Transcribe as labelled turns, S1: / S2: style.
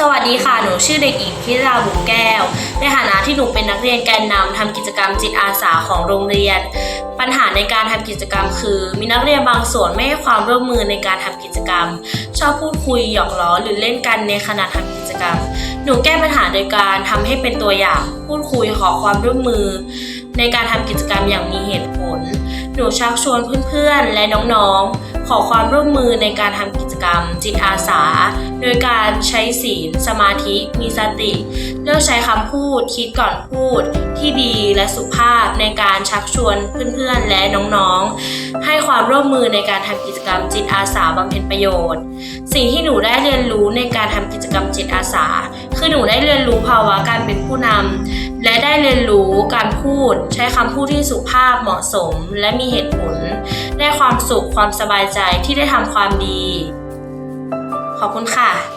S1: สวัสดีค่ะ หนูชื่อเด็กหญิงพิราบุญแก้ว ในฐานะที่หนูเป็นนักเรียนแกนนำทำกิจกรรมจิตอาสาของโรงเรียน ปัญหาในการทำกิจกรรมคือ มีนักเรียนบางส่วนไม่ให้ความร่วมมือในการทำกิจกรรม ชอบพูดคุยหยอกล้อหรือเล่นกันในขณะทำกิจกรรม หนูแก้ปัญหาโดยการทำให้เป็นตัวอย่าง พูดคุยขอความร่วมมือ ในการทำกิจกรรมอย่างมีเหตุผล หนูชักชวนเพื่อนๆและน้องๆ ขอความร่วมมือในการทำกิจกรรม จิตอาสาโดยการใช้ศีล สมาธิ มีสติ เลือกใช้คำพูด คิดก่อนพูด ที่ดีและสุภาพในการชักชวนเพื่อนๆและน้องๆ ให้ความร่วมมือในการทำกิจกรรมจิตอาสาบำเพ็ญประโยชน์ สิ่งที่หนูได้เรียนรู้ในการทำกิจกรรมจิตอาสา คือหนูได้เรียนรู้ภาวะการเป็นผู้นำและได้เรียนรู้การพูด ใช้คำพูดที่สุภาพเหมาะสม และมีเหตุผล ได้ความสุขความสบายใจที่ได้ทำความดี ขอบคุณค่ะ